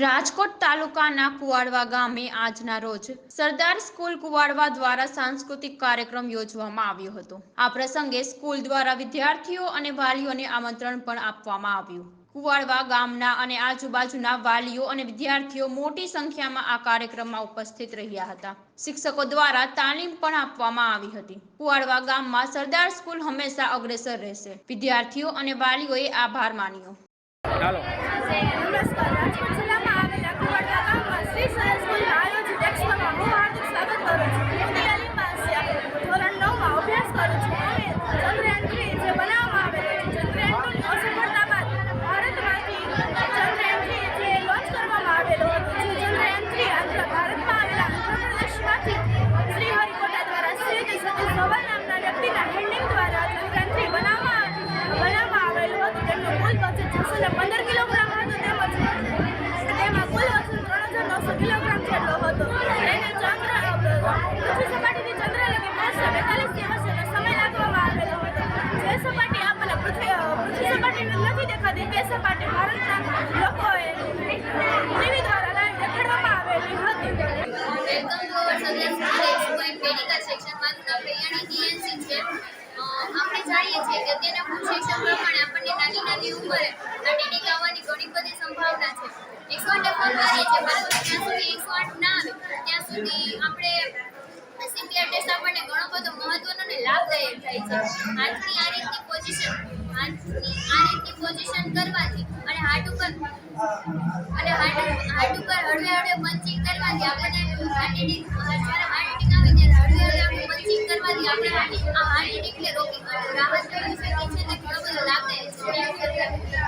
રાજકોટ તાલુકાના કુવાડવા ગામે આજના રોજ સરદાર સ્કૂલ કુવાડવા દ્વારા સાંસ્કૃતિક કાર્યક્રમ યોજવામાં આવ્યો હતો. આ પ્રસંગે સ્કૂલ દ્વારા વિદ્યાર્થીઓ અને વાલીઓને આમંત્રણ પણ આપવામાં આવ્યું. કુવાડવા ગામના અને આજુબાજુના વાલીઓ અને વિદ્યાર્થીઓ મોટી સંખ્યામાં આ કાર્યક્રમમાં ઉપસ્થિત રહ્યા હતા. શિક્ષકો દ્વારા તાલીમ પણ આપવામાં આવી હતી. કુવાડવા ગામમાં સરદાર સ્કૂલ હંમેશા અગ્રેસર રહેશે. વિદ્યાર્થીઓ અને વાલીઓએ આભાર માન્યો. મેડિકલ સેક્શન મારું નામ કૈયાણી જીએનસી છે આપણે જાણીએ છીએ કે અત્યારના ફૂડ શિક્ષણ પ્રમાણે આપણને નાની નાની ઉંમરે હાર્ટ આવવાની ઘણી બધી સંભાવના છે. એકસો આઠ ફોન કરીએ છીએ, પરંતુ જ્યાં સુધી એકસો આઠ ના આવે, ત્યાં સુધી આપણે સીપીઆર ટેસ્ટ આપણને ઘણો બધો મહત્વનો ને લાભદાયક થાય છે. હાથની આ રીતની પોઝિશન, હાથની આ રીતની પોઝિશન કરવાથી અને હાર્ટ ઉપર, અને હાર્ટ હાર્ટ ઉપર હળવે હળવે પંચિંગ કરવાથી આપણને હાર્ટ એટેક જ્યારે 赶紧的啊